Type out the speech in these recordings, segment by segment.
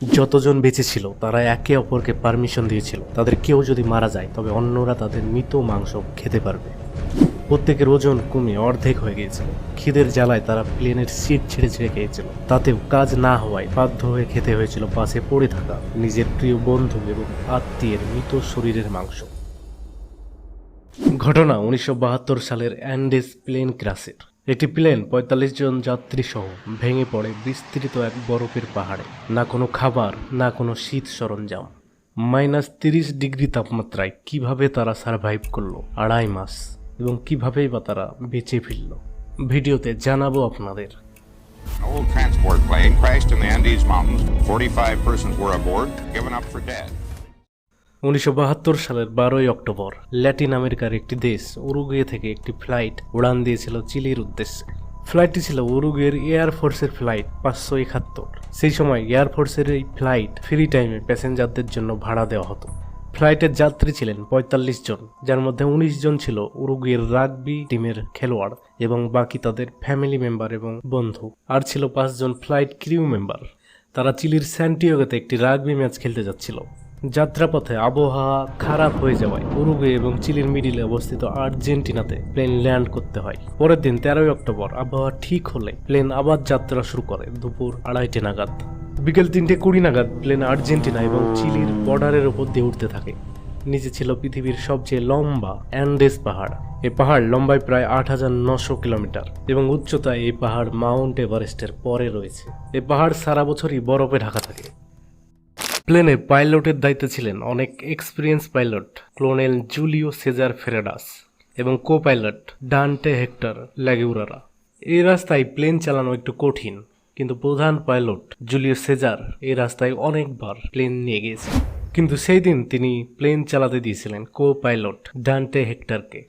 যতজন বেঁচে ছিল, তারা একে অপরকে পারমিশন দিয়েছিল। তাদের কেউ যদি মারা যায়, তবে অন্যরা তাদের মৃত মাংস খেতে পারবে। প্রত্যেকের ওজন কমে অর্ধেক হয়ে গিয়েছিল। খিদের জ্বালায় তারা প্লেনের সিট ছেড়ে ছেড়ে খেয়েছিল। তাতেও কাজ না হওয়ায় বাধ্য হয়ে খেতে হয়েছিল পাশে পড়ে থাকা নিজের প্রিয় বন্ধু এবং আত্মীয়ের মৃত শরীরের মাংস। ঘটনা উনিশশো বাহাত্তর সালের অ্যান্ডেস প্লেন ক্রাসের। একটি প্লেন পঁয়তাল্লিশ জন যাত্রী সহ ভেঙে পড়ে বিস্তৃত এক বরফের পাহাড়ে না কোনো খাবার না কোনো শীত সরঞ্জাম মাইনাস তিরিশ ডিগ্রি তাপমাত্রায় কীভাবে তারা সার্ভাইভ করল আড়াই মাস এবং কিভাবেই বা তারা বেঁচে ফিরল ভিডিওতে জানাব আপনাদের old transport plane crashed in the Andes Mountains. 45 persons were aboard, given up for dead. উনিশশো বাহাত্তর সালের বারোই অক্টোবর ল্যাটিন আমেরিকার একটি দেশ উরুগুয়ে থেকে একটি ফ্লাইট উড়ান দিয়েছিল চিলির উদ্দেশ্যে। ফ্লাইটটি ছিল উরুগুয়ের এয়ারফোর্সের ফ্লাইট পাঁচশো একাত্তর। সেই সময় এয়ারফোর্সের এই ফ্লাইট ফ্রি টাইমে প্যাসেঞ্জারদের জন্য ভাড়া দেওয়া হতো। ফ্লাইটের যাত্রী ছিলেন পঁয়তাল্লিশ জন, যার মধ্যে উনিশ জন ছিল উরুগুয়ের রাগবি টিমের খেলোয়াড় এবং বাকি তাদের ফ্যামিলি মেম্বার এবং বন্ধু। আর ছিল পাঁচজন ফ্লাইট ক্রিউ মেম্বার। তারা চিলির স্যান্টিওগাতে একটি রাগবি ম্যাচ খেলতে যাচ্ছিল। যাত্রাপথে আবহাওয়া খারাপ হয়ে যাওয়ায় উরুগুয়ে এবং চিলির মিডিলে অবস্থিত আর্জেন্টিনাতে প্লেন ল্যান্ড করতে হয়। পরের দিন তেরোই অক্টোবর আবহাওয়া ঠিক হলে প্লেন আবার যাত্রা শুরু করে দুপুর আড়াইটে নাগাদ। বিকেল তিনটে কুড়ি নাগাদ প্লেন আর্জেন্টিনা এবং চিলির বর্ডারের ওপর দিয়ে উঠতে থাকে। নিচে ছিল পৃথিবীর সবচেয়ে লম্বা অ্যান্ডেস পাহাড়। এ পাহাড় লম্বায় প্রায় আট হাজার নশো কিলোমিটার এবং উচ্চতায় এই পাহাড় মাউন্ট এভারেস্টের পরে রয়েছে। এ পাহাড় সারা বছরই বরফে ঢাকা থাকে। প্লেনে পাইলটের দায়িত্বে ছিলেন অনেক experience pilot colonel Julio Cesar Ferradas এবং co pilot Dante Hector Lagurara. এই রাস্তায় প্লেন চালানো একটু কঠিন, কিন্তু প্রধান পাইলট জুলিও সেজার এই রাস্তায় অনেকবার প্লেন নিয়ে গিয়েছে কিন্তু সেই দিন তিনি প্লেন চালাতে দিয়েছিলেন কো পাইলট ডান্টে হেক্টরকে।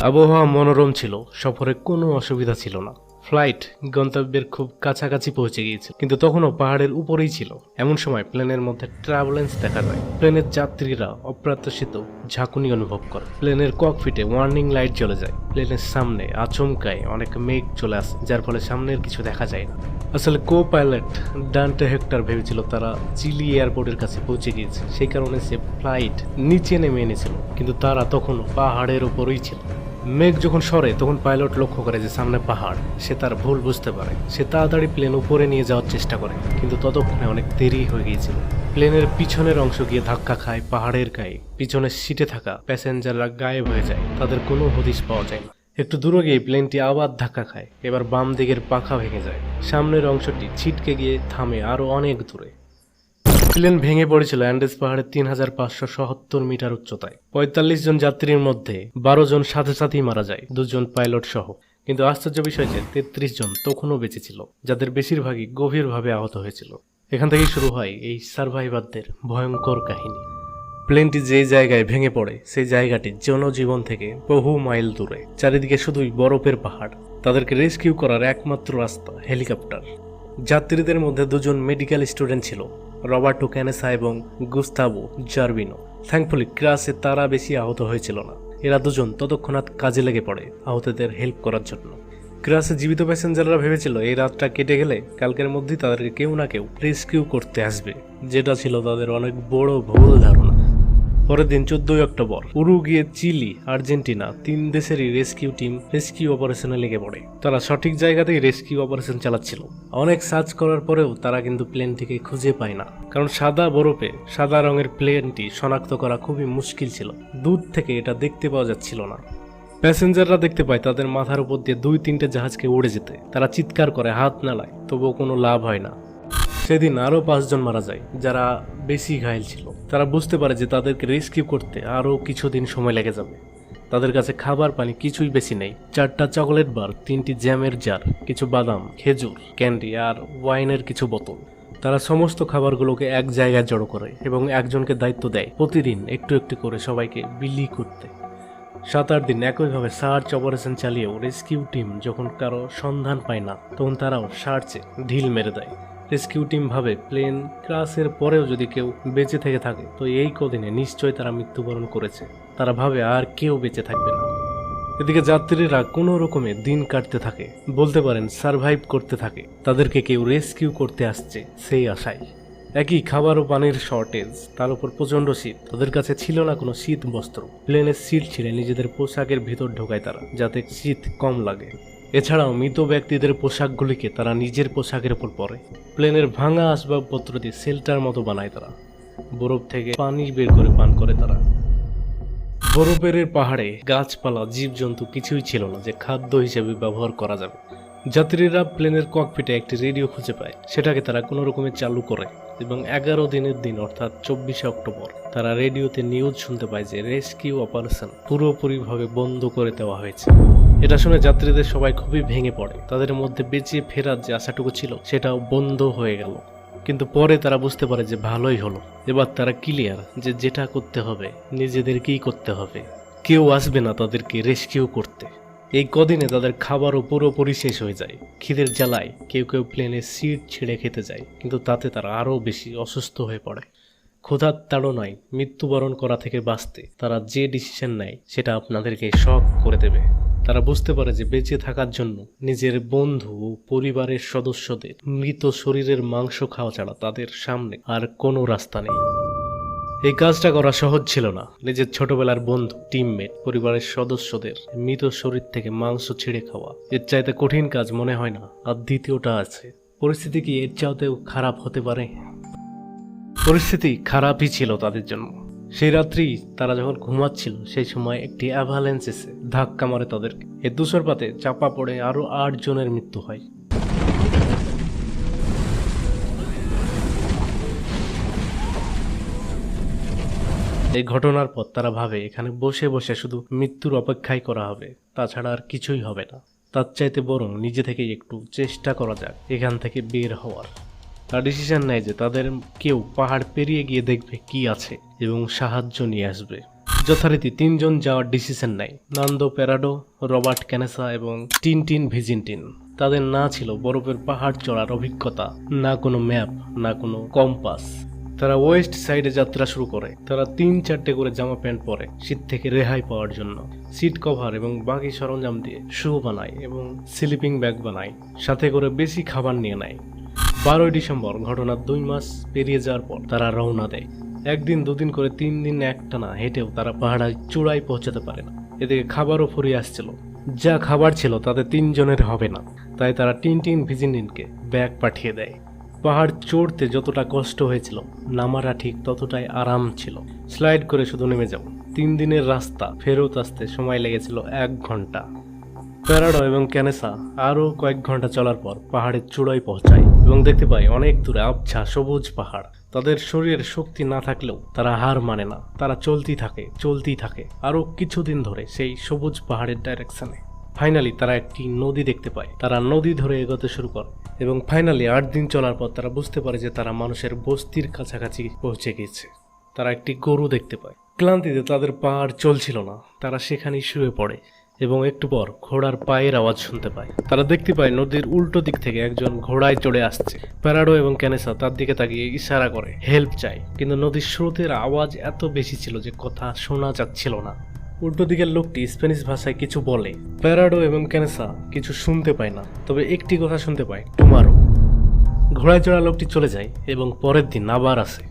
আবহাওয়া মনোরম ছিল, সফরে কোনো অসুবিধা ছিল না। ফ্লাইট গন্তব্যের খুব কাছাকাছি পৌঁছে গিয়েছিল, কিন্তু তখনও পাহাড়ের উপরেই ছিল। এমন সময় প্লেনের মধ্যে ট্রাভেলেন্স দেখা যায়। প্লেনের যাত্রীরা অপ্রত্যাশিত ঝাঁকুনি অনুভব করে। প্লেনের ককফিটে ওয়ার্নিং লাইট জ্বলে যায়। প্লেনের সামনে আচমকায় অনেক মেঘ চলে আসে, যার ফলে সামনের কিছু দেখা যায় না। আসলে কো পাইলট ডান্টে হেক্টর ভেবেছিল তারা চিলি এয়ারপোর্টের কাছে পৌঁছে গিয়েছে। সেই কারণে সে ফ্লাইট নিচে নেমে এনেছিল, কিন্তু তারা তখনও পাহাড়ের উপরেই ছিল। মেঘ যখন সরে, তখন পাইলট লক্ষ্য করে যে সামনে পাহাড়। সে তার ভুল বুঝতে পারে। সে তাড়াতাড়ি প্লেন উপরে নিয়ে যাওয়ার চেষ্টা করে, কিন্তু ততক্ষণে অনেক দেরি হয়ে গিয়েছিল। প্লেনের পিছনের অংশ গিয়ে ধাক্কা খায় পাহাড়ের গায়ে। পিছনের সিটে থাকা প্যাসেঞ্জাররা গায়েব হয়ে যায়। তাদের কোনো হদিশ পাওয়া যায় না। একটু দূরে গিয়ে প্লেনটি আবার ধাক্কা খায়। এবার বাম দিকের পাখা ভেঙে যায়। সামনের অংশটি ছিটকে গিয়ে থামে আরও অনেক দূরে। প্লেন ভেঙে পড়েছিল অ্যান্ডেস পাহাড়ের তিন হাজার পাঁচশো সত্তর মিটার উচ্চতায়। পঁয়তাল্লিশ জন যাত্রীর মধ্যে বারো জন সাথে সাথেই মারা যায়, দুজন পাইলট সহ। কিন্তু আশ্চর্য বিষয় যে তেত্রিশ জন তখনও বেঁচে ছিল, যাদের বেশিরভাগই গভীরভাবে আহত হয়েছিল। এখান থেকেই শুরু হয় এই সার্ভাইভারদের ভয়ঙ্কর কাহিনী। প্লেনটি যে জায়গায় ভেঙে পড়ে, সেই জায়গাটি জনজীবন থেকে বহু মাইল দূরে। চারিদিকে শুধুই বরফের পাহাড়। তাদেরকে রেস্কিউ করার একমাত্র রাস্তা হেলিকপ্টার। যাত্রীদের মধ্যে দুজন মেডিকেল স্টুডেন্ট ছিল। রবার্টো ক্যানেসা এবং গুস্তাবো জার্বিনো। থ্যাঙ্কফুলি ক্রাসে তারা বেশি আহত হয়েছিল না। এরা দুজন ততক্ষণাৎ কাজে লেগে পড়ে আহতদের হেল্প করার জন্য। ক্রাসে জীবিত প্যাসেঞ্জাররা ভেবেছিল, এই রাতটা কেটে গেলে কালকের মধ্যেই তাদেরকে কেউ না কেউ রেস্কিউ করতে আসবে। যেটা ছিল তাদের অনেক বড় ভুল ধারণা। পরের দিন চোদ্দই অক্টোবর, উরুগিয়ে, চিলি, আর্জেন্টিনা তিন দেশেরই রেস্কিউ টিম রেস্কিউ অপারেশনে লেগে পড়ে। তারা সঠিক জায়গাতেই রেস্কিউ অপারেশন চালাচ্ছিল। অনেক সার্চ করার পরেও তারা কিন্তু প্লেনটিকে খুঁজে পায় না। কারণ সাদা বরফে সাদা রঙের প্লেনটি শনাক্ত করা খুবই মুশকিল ছিল। দূর থেকে এটা দেখতে পাওয়া যাচ্ছিল না। প্যাসেঞ্জাররা দেখতে পায় তাদের মাথার উপর দিয়ে দুই তিনটে জাহাজকে উড়ে যেতে। তারা চিৎকার করে, হাত নালায়, তবুও কোনো লাভ হয় না। সেদিন আরও পাঁচজন মারা যায়, যারা বেশি ঘায়েল ছিল। তারা বুঝতে পারে যে তাদেরকে রেস্কিউ করতে আরও কিছুদিন সময় লেগে যাবে। তাদের কাছে খাবার, পানি কিছুই বেশি নেই। চারটা চকলেট বার, তিনটি জ্যামের জার, কিছু বাদাম, খেজুর, ক্যান্ডি আর ওয়াইনের কিছু বোতল। তারা সমস্ত খাবারগুলোকে এক জায়গায় জড়ো করে এবং একজনকে দায়িত্ব দেয় প্রতিদিন একটু একটু করে সবাইকে বিলি করতে। সাত আট দিন একইভাবে সার্চ অপারেশন চালিয়েও রেস্কিউ টিম যখন কারও সন্ধান পায় না, তখন তারাও সার্চে ঢিল মেরে দেয়। রেস্কিউ টিম ভাবে প্লেন ক্রাসের পরেও যদি কেউ বেঁচে থেকে থাকে, তো এই কদিনে নিশ্চয়ই তারা মৃত্যুবরণ করেছে। তারা ভাবে আর কেউ বেঁচে থাকবে না। এদিকে যাত্রীরা কোনো রকমে দিন কাটতে থাকে, বলতে পারেন সারভাইভ করতে থাকে। তাদেরকে কেউ রেস্কিউ করতে আসছে, সেই আশায়। একই খাবার ও পানির শর্টেজ তার উপর প্রচণ্ড শীত। তাদের কাছে ছিল না কোনো শীত বস্ত্র প্লেনের সিট ছিঁড়ে নিজেদের পোশাকের ভিতর ঢোকায় তারা, যাতে শীত কম লাগে। এছাড়াও মৃত ব্যক্তিদের পোশাকগুলিকে তারা নিজের পোশাকের উপর পরে। প্লেনের ভাঙা আসবাবপত্র দিয়ে সেল্টার মতো বানায় তারা। বরফ থেকে পানি বের করে পান করে তারা। বরফের পাহাড়ে গাছপালা, জীবজন্তু কিছুই ছিল না যে খাদ্য হিসেবে ব্যবহার করা যাবে। যাত্রীরা প্লেনের ককপিটে একটি রেডিও খুঁজে পায়। সেটাকে তারা কোনো রকমে চালু করে এবং এগারো দিনের দিন, অর্থাৎ চব্বিশে অক্টোবর, তারা রেডিওতে নিউজ শুনতে পায় যে রেস্কিউ অপারেশন পুরোপুরিভাবে বন্ধ করে দেওয়া হয়েছে। এটা শুনে যাত্রীদের সবাই খুবই ভেঙে পড়ে। তাদের মধ্যে বেঁচে ফেরার যে আশাটুকু ছিল, সেটাও বন্ধ হয়ে গেল। কিন্তু পরে তারা বুঝতে পারে যে ভালোই হলো। এবার তারা ক্লিয়ার যে যেটা করতে হবে, নিজেদেরকেই করতে হবে। কেউ আসবে না তাদেরকে রেস্কিউ করতে। এই কদিনে তাদের খাবারও পুরোপুরি শেষ হয়ে যায়। খিদের জ্বালায় কেউ কেউ প্লেনে সিট ছেড়ে খেতে যায়, কিন্তু তাতে তারা আরও বেশি অসুস্থ হয়ে পড়ে। ক্ষুধার তাড়নায় মৃত্যুবরণ করা থেকে বাঁচতে তারা যে ডিসিশন নেয়, সেটা আপনাদেরকে শখ করে দেবে। তারা বুঝতে পারে যে বেঁচে থাকার জন্য নিজের বন্ধু ও পরিবারের সদস্যদের মৃত শরীরের মাংস খাওয়া ছাড়া তাদের সামনে আর কোনো রাস্তা নেই। এই কাজটা করা সহজ ছিল না। নিজের ছোটবেলার বন্ধু টিমমেট পরিবারের সদস্যদের মৃত শরীর থেকে মাংস ছিঁড়ে খাওয়া এর চাইতে কঠিন কাজ মনে হয় না। আর দ্বিতীয়টা আছে, পরিস্থিতি কি এর চাইতেও খারাপ হতে পারে? পরিস্থিতি খারাপই ছিল তাদের জন্য। সেই রাত্রি তারা যখন ঘুমাচ্ছিল, সেই সময় একটি অ্যাভালেন্স এসে ধাক্কা মারে তাদেরকে। এ তুষারপাতে চাপা পড়ে আরও আট জনের মৃত্যু হয়। এই ঘটনার পর তারা ভাবে, এখানে বসে বসে শুধু মৃত্যুর অপেক্ষাই করা হবে, তাছাড়া আর কিছুই হবে না। তার চাইতে বরং নিজে থেকেই একটু চেষ্টা করা যাক, এখান থেকে বের হওয়ার। তার ডিসিশন নেয় যে তাদের কেউ পাহাড় পেরিয়ে গিয়ে দেখবে কি আছে এবং সাহায্য নিয়ে আসবে। যথারীতি তিনজন যাওয়ার ডিসিশন নেয়। নান্দো প্যারাডো রবার্ট ক্যানেসা এবং টিন টিন ভিজিনটিন। তাদের না ছিল বরফের পাহাড় চড়ার অভিজ্ঞতা, না কোনো ম্যাপ, না কোনো কম্পাস। তারা ওয়েস্ট সাইডে যাত্রা শুরু করে। তারা তিন চারটে করে জামা প্যান্ট পরে শীত থেকে রেহাই পাওয়ার জন্য। সিট কভার এবং বাকি সরঞ্জাম দিয়ে শু বানায় এবং স্লিপিং ব্যাগ বানায়। সাথে করে বেশি খাবার নিয়ে নেয়। বারোই ডিসেম্বর ঘটনার দুই মাস পেরিয়ে যাওয়ার পর তারা রওনা দেয়। একদিন, দুদিন করে তিন দিন একটানা হেঁটেও তারা পাহাড়ায় চূড়ায় পৌঁছাতে পারে না। এদিকে খাবারও ফুরিয়ে আসছিল। যা খাবার ছিল তাতে তিনজনের হবে না। তাই তারা টিন টিন ভিজিনিনকে ব্যাগ পাঠিয়ে দেয়। পাহাড় চড়তে যতটা কষ্ট হয়েছিল, নামারা ঠিক ততটাই আরাম ছিল। স্লাইড করে শুধু নেমে যাব তিন দিনের রাস্তা, ফেরত আসতে সময় লেগেছিল এক ঘণ্টা। প্যারাডো এবং ক্যানেসা আরও কয়েক ঘণ্টা চলার পর পাহাড়ের চূড়ায় পৌঁছায় এবং দেখতে পাই অনেক দূরে আবছা সবুজ পাহাড়। তাদের শরীরের শক্তি না থাকলেও তারা হার মানে না, তারা চলতেই থাকে চলতেই থাকে। আরও কিছুদিন ধরে সেই সবুজ পাহাড়ের ডাইরেকশনে। ফাইনালি তারা একটি নদী দেখতে পায়। তারা নদী ধরে এগোতে শুরু করে এবং ফাইনালি আট দিন চলার পর তারা বুঝতে পারে যে তারা মানুষের বস্তির কাছাকাছি পৌঁছে গিয়েছে তারা একটি গরু দেখতে পায়। ক্লান্তিতে তাদের পাহাড় চলছিল না, তারা সেখানেই শুয়ে পড়ে। এবং একটু পর ঘোড়ার পায়ের আওয়াজ শুনতে পায়। তারা দেখতে পায় নদীর উল্টো দিক থেকে একজন ঘোড়ায় চড়ে আসছে। প্যারাডো এবং ক্যানেসা তার দিকে তাকিয়ে ইশারা করে, হেল্প চাই। কিন্তু নদীর স্রোতের আওয়াজ এত বেশি ছিল যে কথা শোনা যাচ্ছিল না। উল্টো দিকের লোকটি স্প্যানিশ ভাষায় কিছু বলে। প্যারাডো এবং ক্যানেসা কিছু শুনতে পায় না, তবে একটি কথা শুনতে পায় টুমারো ঘোড়ায় চড়া লোকটি চলে যায় এবং পরের দিন আবার আসে।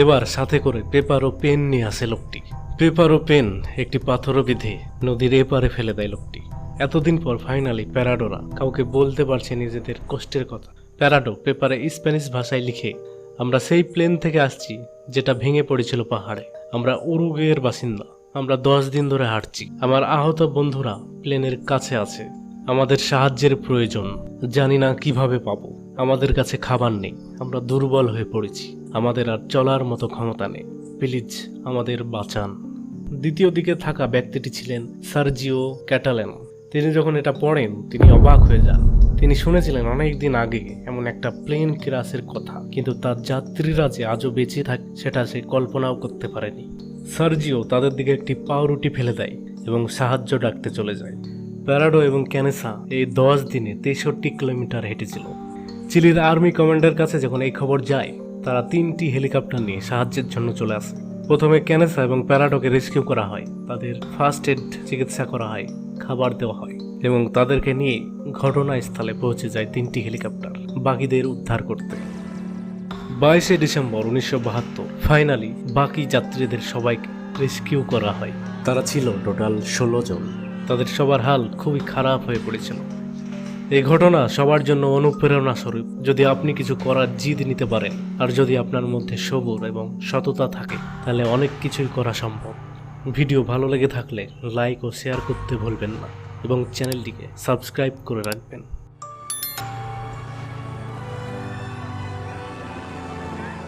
এবার সাথে করে পেপার ও পেন নিয়ে আসে লোকটি। পেপার ও পেন একটি পাথরও বিধে নদীর এপারে ফেলে দেয় লোকটি। এতদিন পর ফাইনালি প্যারাডোরা কাউকে বলতে পারছে নিজেদের কষ্টের কথা। প্যারাডো পেপারে স্প্যানিশ ভাষায় লিখে, আমরা সেই প্লেন থেকে আসছি যেটা ভেঙে পড়েছিল পাহাড়ে। আমরা উরুগুয়ের বাসিন্দা। আমরা দশ দিন ধরে হাঁটছি। আমার আহত বন্ধুরা প্লেনের কাছে আছে। আমাদের সাহায্যের প্রয়োজন। জানি না কীভাবে পাবো। আমাদের কাছে খাবার নেই। আমরা দুর্বল হয়ে পড়েছি। আমাদের আর চলার মতো ক্ষমতা নেই। প্লিজ আমাদের বাঁচান। দ্বিতীয় দিকে থাকা ব্যক্তিটি ছিলেন সার্জিও ক্যাটালেন। তিনি যখন এটা পড়েন, তিনি অবাক হয়ে যান। তিনি শুনেছিলেন অনেক দিন আগে এমন একটা প্লেন ক্রাসের কথা, কিন্তু তার যাত্রীরা যে আজও বেঁচে থাকে, সেটা সে কল্পনাও করতে পারেনি। সার্জিও তাদের দিকে একটি পাউরুটি ফেলে দেয় এবং সাহায্য ডাকতে চলে যায়। প্যারাডো এবং ক্যানেসা এই দশ দিনে তেষট্টি কিলোমিটার হেঁটেছিল। চিলির আর্মি কমান্ডার কাছে যখন এই খবর যায়, তারা তিনটি হেলিকপ্টার নিয়ে সাহায্যের জন্য চলে আসে। প্রথমে ক্যানেসা এবং প্যারাডোকে রেস্কিউ করা হয়। তাদের ফার্স্ট এড চিকিৎসা করা হয়, খাবার দেওয়া হয় এবং তাদেরকে নিয়ে ঘটনাস্থলে পৌঁছে যায় তিনটি হেলিকপ্টার বাকিদের উদ্ধার করতে। বাইশে ডিসেম্বর উনিশশো বাহাত্তর, ফাইনালি বাকি যাত্রীদের সবাইকে রেস্কিউ করা হয়। তারা ছিল টোটাল ষোলো জন। তাদের সবার হাল খুবই খারাপ হয়ে পড়েছিল। এই ঘটনা সবার জন্য অনুপ্রেরণা স্বরূপ যদি আপনি কিছু করার জিদ নিতে পারেন, আর যদি আপনার মধ্যে সবর এবং সততা থাকে, তাহলে অনেক কিছুই করা সম্ভব। ভিডিও ভালো লেগে থাকলে লাইক ও শেয়ার করতে ভুলবেন না, এবং চ্যানেলটিকে সাবস্ক্রাইব করে রাখবেন।